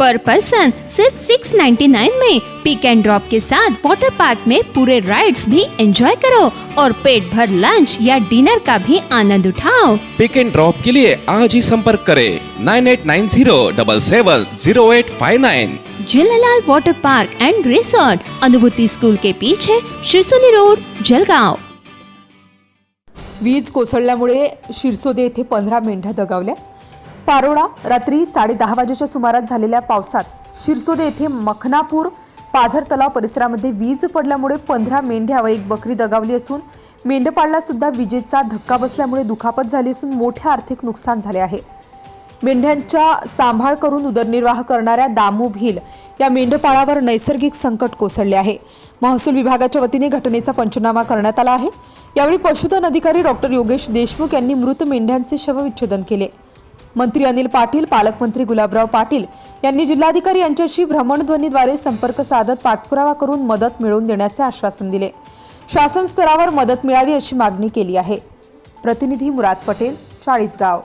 पर person सिर्फ 699 में पिक and drop के साथ वाटर पार्क में पूरे राइड्स भी एंजॉय करो और पेट भर लंच या डिनर का भी आनंद उठाओ। पिक एंड ड्रॉप के लिए आज ही संपर्क करें nine eight nine zero double seven zero eight five nine Jhulelal water park and resort Anubhuti school के पीछे शिरसोली रोड जलगांव। वीज कोसळल्यामुळे शिरसोदे येथे पंधरा मेंढ्या दगावल्या. पारोडा रात्री साडे दहा वाजेच्या सुमारास झालेल्या पावसात शिरसोदे येथे मखनापूर पाझर तलाव परिसरामध्ये वीज पडल्यामुळे पंधरा मेंढ्या व एक बकरी दगावली असून मेंढपाळला सुद्धा विजेचा धक्का बसल्यामुळे दुखापत झाली असून मोठे आर्थिक नुकसान झाले आहे. मेंढ्यांच्या सांभाळ करून उदरनिर्वाह करणाऱ्या दामू भिल या मेंढपाळावर नैसर्गिक संकट कोसळले आहे. महसूल विभागाच्या वतीने घटनेचा पंचनामा करण्यात आला आहे. यावेळी पशुधन अधिकारी डॉक्टर योगेश देशमुख यांनी मृत मेंढ्यांचे शवविच्छेदन केले. मंत्री अनिल पाटील पालकमंत्री गुलाबराव पाटील यांनी जिल्हाधिकारी यांच्याशी भ्रमणध्वनीद्वारे संपर्क साधत पाठपुरावा करून मदत मिळवून देण्याचे आश्वासन दिले. शासन स्तरावर मदत मिळावी अशी मागणी केली आहे. प्रतिनिधी मुराद पटेल चाळीसगाव.